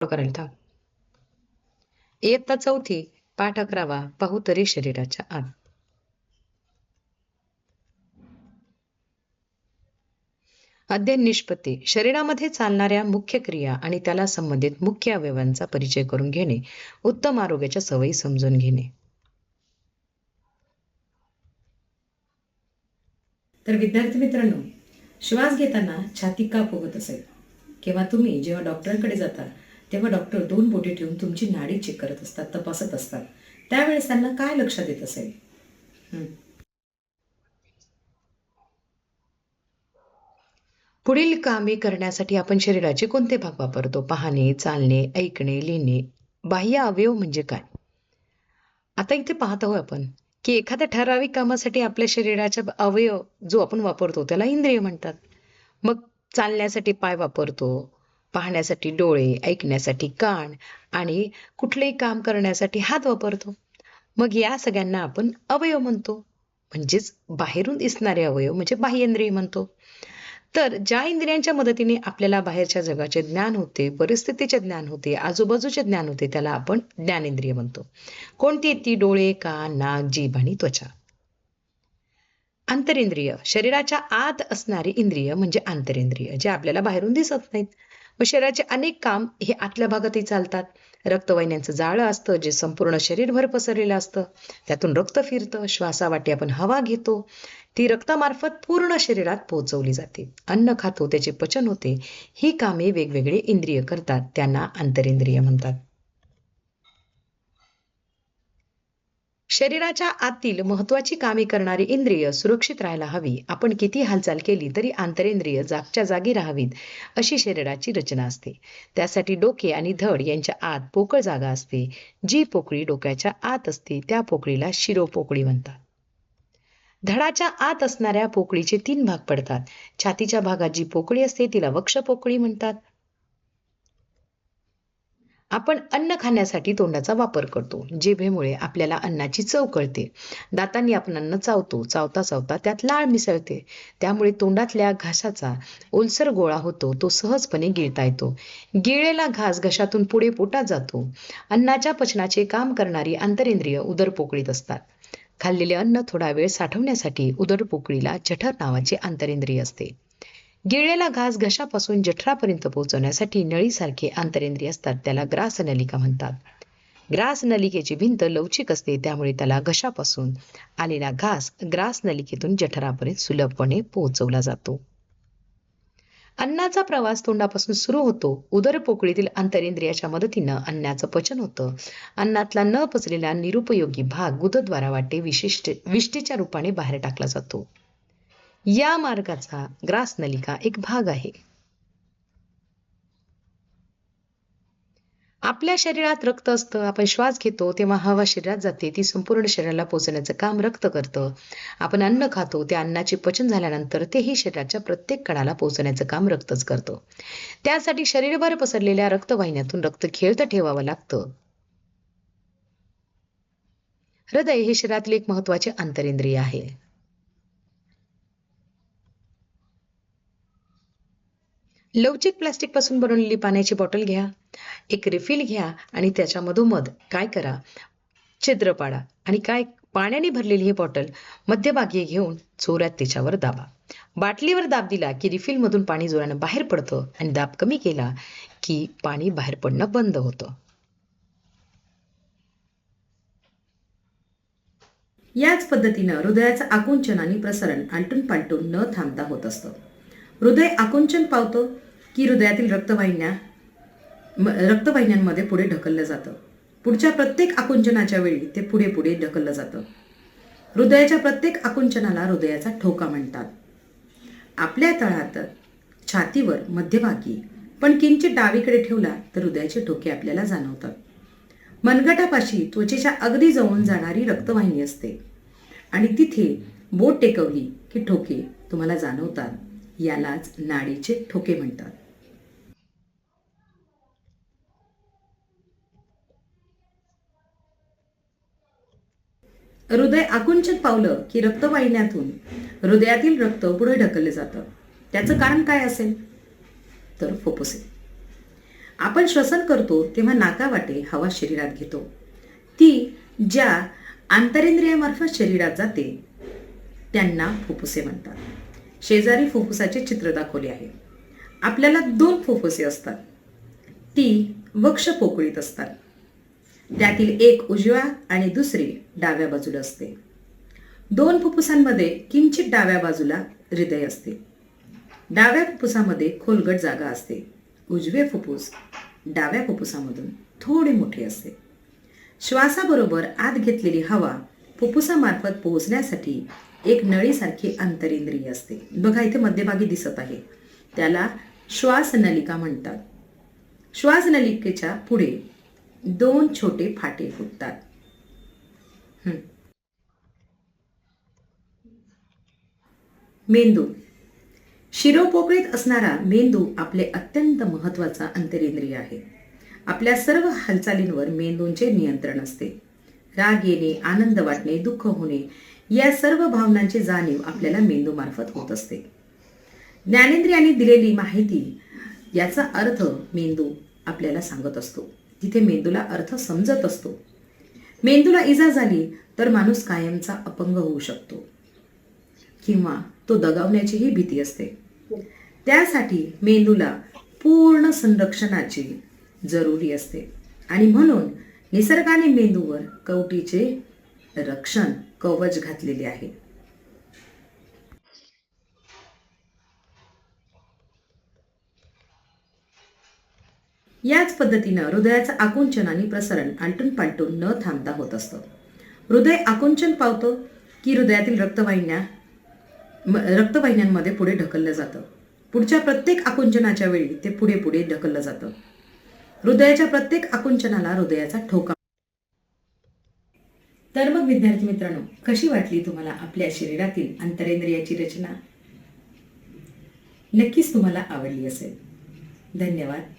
करायला थांब इयत्ता चौथी पाठ अकरावा पाहू तरी शरीराच्या आत। अध्ययन निष्पत्ती शरीरामध्ये चालणाऱ्या मुख्य क्रिया आणि त्याला संबंधित मुख्य अवयवांचा परिचय करून घेणे उत्तम आरोग्याच्या सवयी समजून घेणे। तर विद्यार्थी मित्रांनो श्वास घेताना छाती का फुगत असेल किंवा तुम्ही जेव्हा डॉक्टरांकडे जाता तेव्हा डॉक्टर दोन बोटे ठेवून तुमची नाडी चेक करत असतात तपासत असतात. त्यावेळेस त्यांना काय लक्षात येत असेल? पुढील कामे करण्यासाठी आपण शरीराचे कोणते भाग वापरतो? पाहणे चालणे ऐकणे लिहिणे. बाह्य अवयव म्हणजे काय? आता इथे पाहत आहोत आपण की एखाद्या ठराविक कामासाठी आपल्या शरीराचा अवयव जो आपण वापरतो त्याला इंद्रिय म्हणतात. मग चालण्यासाठी पाय वापरतो पाहण्यासाठी डोळे ऐकण्यासाठी कान आणि कुठलेही काम करण्यासाठी हात वापरतो. मग या सगळ्यांना आपण अवयव म्हणतो. म्हणजेच बाहेरून दिसणारे अवयव म्हणजे बाह्येंद्रिय म्हणतो. तर ज्या इंद्रियांच्या मदतीने आपल्याला बाहेरच्या जगाचे ज्ञान होते परिस्थितीचे ज्ञान होते आजूबाजूचे ज्ञान होते त्याला आपण ज्ञानेंद्रिय म्हणतो. कोणती ती? डोळे कान नाक जीभ आणि त्वचा. आंतरेंद्रिय शरीराच्या आत असणारी इंद्रिय म्हणजे आंतरेंद्रिय जे आपल्याला बाहेरून दिसत नाहीत. व शरीराचे अनेक काम हे आतल्या भागातही चालतात. रक्तवाहिन्यांचं जाळं असतं जे संपूर्ण शरीरभर पसरलेलं असतं. त्यातून रक्त फिरतं श्वासावाटे आपण हवा घेतो. ती रक्तामार्फत पूर्ण शरीरात पोहोचवली जाते. अन्न खातो त्याचे पचन होते. ही कामे वेगवेगळे इंद्रिय करतात त्यांना अंतरेंद्रिय म्हणतात. शरीराच्या आतील महत्वाची कामे करणारी इंद्रिय सुरक्षित राहायला हवी. आपण किती हालचाल केली तरी आंतरेंद्रिय जागच्या जागी राहावीत अशी शरीराची रचना असते. त्यासाठी डोके आणि धड यांच्या आत पोकळ जागा असते. जी पोकळी डोक्याच्या आत असते त्या पोकळीला शिरोपोकळी म्हणतात. धडाच्या आत असणाऱ्या पोकळीचे तीन भाग पडतात. छातीच्या भागात जी पोकळी असते तिला वक्ष पोकळी म्हणतात. आपण अन्न खाण्यासाठी तोंडाचा वापर करतो. जिभेमुळे आपल्याला अन्नाची चव कळते. दातांनी आपण अन्न चावतो. चावता चावता त्यात लाळ मिसळते. त्यामुळे तोंडातल्या घासाचा ओलसर गोळा होतो. तो सहजपणे गिळता येतो. गिळलेला घास घशातून पुढे पोटात जातो. अन्नाच्या पचनाचे काम करणारी आंतरेंद्रिय उदरपोकळीत असतात. खाल्लेले अन्न थोडा वेळ साठवण्यासाठी उदरपोकळीला जठर नावाचे आंतरेंद्रिय असते. गिळलेला घास घशापासून जठरापर्यंत पोहोचवण्यासाठी नळीसारखे आंतरेंद्रिय असतात त्याला ग्रास नलिका म्हणतात. ग्रास नलिकेची भिंत लवचिक असते त्यामुळे त्याला घशापासून आलेला घास ग्रास नलिकेतून जठरापर्यंत सुलभपणे पोहोचवला जातो. अन्नाचा प्रवास तोंडापासून सुरू होतो. उदर पोकळीतील आंतरेंद्रियाच्या मदतीनं अन्नाचं पचन होतं. अन्नातला न पचलेला निरुपयोगी भाग गुदद्वारा वाटे विशिष्ट विष्टीच्या रूपाने बाहेर टाकला जातो. या मार्गाचा ग्रास नलिका एक भाग आहे. आपल्या शरीरात रक्त असतं आपण श्वास घेतो तेव्हा हवा शरीरात जाते ती संपूर्ण शरीराला पोचवण्याचं काम रक्त करतं. आपण अन्न खातो त्या अन्नाचे पचन झाल्यानंतर तेही शरीराच्या प्रत्येक कणाला पोचण्याचं काम रक्तच करतं. त्यासाठी शरीरभर पसरलेल्या रक्तवाहिन्यातून रक्त खेळतं ठेवावं लागतं. हृदय हे शरीरातील एक महत्त्वाचे आंतरेंद्रिय आहे. लवचिक प्लास्टिकपासून बनवलेली पाण्याची बॉटल घ्या एक रिफिल घ्या आणि त्याच्या मधोमध काय करा? छिद्र पाडा आणि काय? पाण्याने भरलेली ही बॉटल मध्यभागी घेऊन जोरात त्याच्यावर दाबा. बाटलीवर दाब दिला की रिफिल मधून पाणी जोरानं बाहेर पडतं आणि दाब कमी केला की पाणी बाहेर पडणं बंद होतं. याच पद्धतीनं हृदयाचं आकुंचन आणि प्रसरण आलटून पालटून न थांबता होत असतं. हृदय आकुंचन पावतं की हृदयातील रक्तवाहिन्या म- रक्तवाहिन्यांमध्ये पुढे ढकललं जातं. पुढच्या प्रत्येक आकुंचनाच्या वेळी ते पुढे पुढे ढकललं जातं. हृदयाच्या प्रत्येक आकुंचनाला हृदयाचा ठोका म्हणतात. आपल्या तळात छातीवर मध्यभागी पण किंचित डावीकडे ठेवला तर हृदयाचे ठोके आपल्याला जाणवतात. मनगटापाशी त्वचेच्या अगदी जवळून जाणारी रक्तवाहिनी असते. आणि तिथे बोट टेकवली की ठोके तुम्हाला जाणवतात. यालाच नाडीचे ठोके म्हणतात. हृदय आकुंचित पावलं की रक्तवाहिन्यातून हृदयातील रक्त पुढे ढकलले जातं. त्याचं कारण काय असेल? तर फोपोसे. आपण श्वसन करतो तेव्हा नाकावाटे हवा शरीरात घेतो. ती ज्या आंतरेंद्रियामार्फत शरीरात जाते त्यांना फुफ्फुसे म्हणतात. शेजारी फुफ्फुसाचे चित्र दाखवले आहे. आपल्याला दोन फुफ्फुसे असतात. ती वक्ष पोकळीत असतात. त्यातील एक उजव्या आणि दुसरी डाव्या बाजूला असते. दोन फुफ्फुसांमध्ये किंचित डाव्या बाजूला हृदय असते. डाव्या फुफ्फुसामध्ये खोलगट जागा असते. उजवे फुफ्फुस डाव्या फुफ्फुसामधून थोडे मोठे असते. श्वासाबरोबर आत घेतलेली हवा फुफ्फुसामार्फत पोहोचण्यासाठी एक नळीसारखी अंतरेंद्रिय असते. बघा इथे मध्यभागी दिसत आहे. त्याला श्वासनलिका म्हणतात. श्वासनलिकेच्या पुढे दोन छोटे फाटे फुटतात. मेंदू. शिरोपोकळीत असणारा मेंदू आपले अत्यंत महत्त्वाचा अंतरेंद्रिय आहे. आपल्या सर्व हालचालींवर मेंदूंचे नियंत्रण असते. राग येणे आनंद वाटणे दुःख होणे या सर्व भावनांची जाणीव आपल्याला मेंदूमार्फत होत असते. ज्ञानेंद्रियांनी दिलेली माहिती याचा अर्थ मेंदू आपल्याला सांगत असतो. तिथे मेंदूला अर्थ समजत असतो. मेंदूला इजा झाली तर माणूस कायमचा अपंग होऊ शकतो. किंवा तो दगावण्याचीही भीती असते. त्यासाठी मेंदूला पूर्ण संरक्षणाची जरुरी असते. आणि म्हणून निसर्गाने मेंदूवर कवटीचे रक्षण कवच घातलेले आहे. याच पद्धतीनं हृदयाचं आकुंचन आणि प्रसरण आलटून पालटून न थांबता होत असतं. हृदय आकुंचन पावतं की हृदयातील रक्तवाहिन्या रक्तवाहिन्यांमध्ये पुढे ढकललं जातं. पुढच्या प्रत्येक आकुंचनाच्या वेळी ते पुढे पुढे ढकललं जातं. हृदयाच्या प्रत्येक आकुंचनाला हृदयाचा ठोका. तर मग विद्यार्थी मित्रांनो कशी वाटली तुम्हाला आपल्या शरीरातील अंतरेंद्रियाची रचना? नक्कीच तुम्हाला आवडली असेल. धन्यवाद.